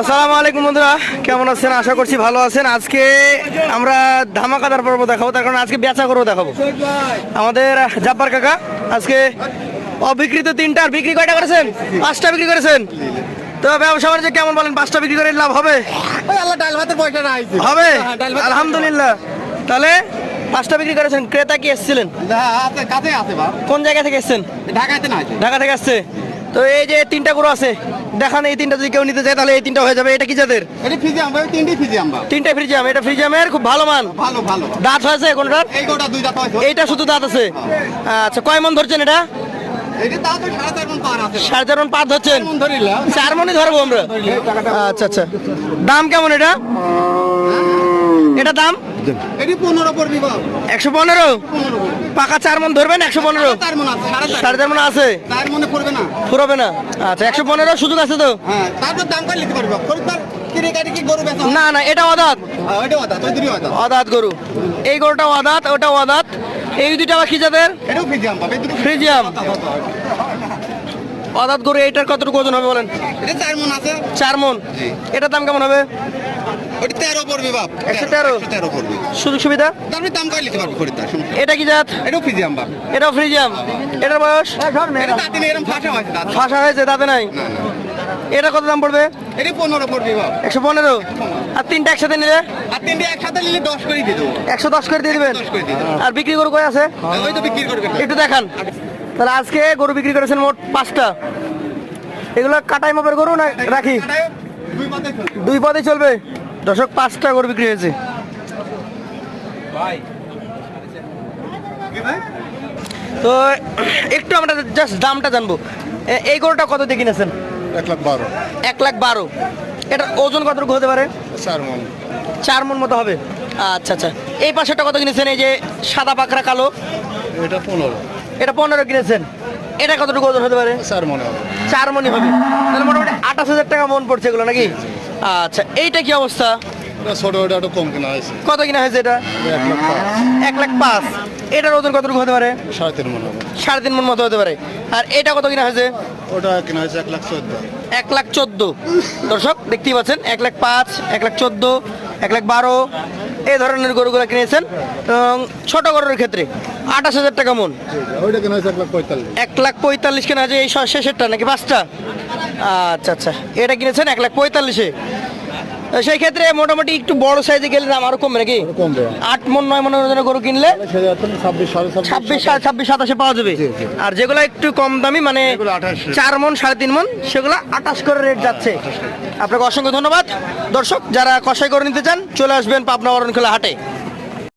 আসসালামু আলাইকুম বন্ধুরা কেমন আছেন? আশা করছি ভালো আছেন। আজকে আমরা ধামাকাদার পর্ব দেখাবো তার কারণ আজকে বেচা করব দেখাবো। আমাদের জাব্বার কাকা আজকে অবিকৃত তিনটা আর বিক্রি কয়টা করেছেন? পাঁচটা বিক্রি করেছেন। তো ব্যবসা বাণিজ্য কেমন বলেন? পাঁচটা বিক্রি করে লাভ হবে? আল্লাহ ডাল ভাতের পয়সা নাই। হবে? হ্যাঁ, আলহামদুলিল্লাহ। তাহলে পাঁচটা বিক্রি করেছেন ক্রেতা কি এসেছিলেন? কোন জায়গা থেকে এসেছেন? ঢাকাতে ঢাকা থেকে আসছে? তো এই যে তিনটা গরু আছে দেখান এই তিনটা যদি কেউ নিতে চায় তাহলে এই তিনটা হয়ে যাবে। এটা কি জাতের? এটি ফিজি আমরা ওই তিনটি ফিজি আমরা তিনটা ফ্রিজাম এটা ফ্রিজামের খুব ভালো মান। ভালো ভালো। দাঁত হয়েছে কোনটার এই গোটা দুই দাঁত হয়তো এইটা শুধু দাঁত আছে? আচ্ছা কয় মন ধরছেন এটা? সাড়ে চার মন পার ধরছেন? মন ধরিলাম। চার মনই ধরবো আমরা। আচ্ছা আচ্ছা। দাম কেমন এটা? এটা দাম? এটি পনেরো পড়বি বাবা একশো পনেরো? পনেরো পাকা চার মন ধরবেন? একশো পনেরো? চার মন সাড়ে চার। সাড়ে চার মন আছে? চার মনে পড়বে না। ফুরবে না? আচ্ছা একশো পনেরো সুযোগ আছে তো? হ্যাঁ তারপর দাম করে নিতে পারব। খরিদ্দার না না এটা অদাত। হ্যাঁ, অদাত গরু। এই গরুটা অদাত ওটা অদাত। এই দুইটা আবার কি দুটো ফ্রিজিয়াম। অদাত গরু এটার কতটুকু ওজন হবে বলেন? এটা চার মন আছে। চার মন? জি। এটার দাম কেমন হবে? ওটি তেরো পড়বি বাপ। একশো তেরো? তেরো পড়বি। সুযোগ সুবিধা? তারপরে দাম করে নিতে পারব খরিদ্দার এটা কি জাত? এটাও ফিজি বাপ। এটাও ফ্রিজিয়াম। এটার বয়স? নেই, এরকম ফাঁসা হয়েছে দাঁত। ফাঁসা হয়েছে তাতে নাই। এটা কত দাম পড়বে? এটি পনেরো পড়বি বাপ। একশো পনেরো? আর তিনটা একসাথে নিলে? আর তিনটে একসাথে নিলে দশ করে দিয়ে দেবো। একশো দশ করে দিয়ে দিবেন? করে আর বিক্রি গরু কয় আছে? ওই তো বিক্রি করবে একটু দেখান। তাহলে আজকে গরু বিক্রি করেছেন মোট পাঁচটা। এগুলো কাটাই মাপের গরু না রাখি? দুই দুই পদে চলবে। দশক পাঁচটা গরু বিক্রি হয়েছে। তো একটু আমরা জাস্ট দামটা জানব। এই গরুটা কত দিয়ে কিনেছেন? এক লাখ বারো। এক লাখ বারো। এটার ওজন কতটুকু হতে পারে? চার মন। চার মন মতো হবে। আচ্ছা আচ্ছা। এই পাশেরটা কত কিনেছেন? এই যে সাদা পাকড়া কালো। এটা পনেরো। এটা পনেরো কিনেছেন। এটা কতটুকু ওজন হতে পারে? চার মনে হবে। চার মনই হবে। তাহলে মোটামুটি আঠাশ হাজার টাকা মন পড়ছে এগুলো নাকি? আচ্ছা এইটা কি অবস্থা? এটা ছোট ওটা একটু কম কেনা হয়েছে। কত কিনা হয়েছে এটা? এক লাখ পাঁচ। এক লাখ পাঁচ। এটার ওজন কতটুকু হতে পারে? সাড়ে তিন মনে হবে। সাড়ে তিন মন মতো হতে পারে। আর এটা কত কিনা হয়েছে? ওটা কেনা হয়েছে এক লাখ চোদ্দ। এক লাখ চোদ্দ। দর্শক দেখতেই পাচ্ছেন এক লাখ পাঁচ এক লাখ চোদ্দ এক লাখ বারো এই ধরনের গরুগুলো কিনেছেন এবং ছোট গরুর ক্ষেত্রে আঠাশ হাজার টাকা মন। এক লাখ পঁয়তাল্লিশ। কেনা আছে এই শেষেরটা নাকি পাঁচটা? আচ্ছা আচ্ছা। এটা কিনেছেন এক লাখ পঁয়তাল্লিশে। সেই ক্ষেত্রে মোটামুটি একটু বড় সাইজে গেলে দাম আরও কমবে নাকি? আট মন নয় মনের ওজনের গরু কিনলে ছাব্বিশ ছাব্বিশ সাতাশে। পাওয়া যাবে। আর যেগুলো একটু কম দামি মানে চার মন সাড়ে তিন মন সেগুলো আঠাশ করে রেট যাচ্ছে। আপনাকে অসংখ্য ধন্যবাদ। দর্শক যারা কষাই করে নিতে চান চলে আসবেন পাবনা বরণখোলা হাটে।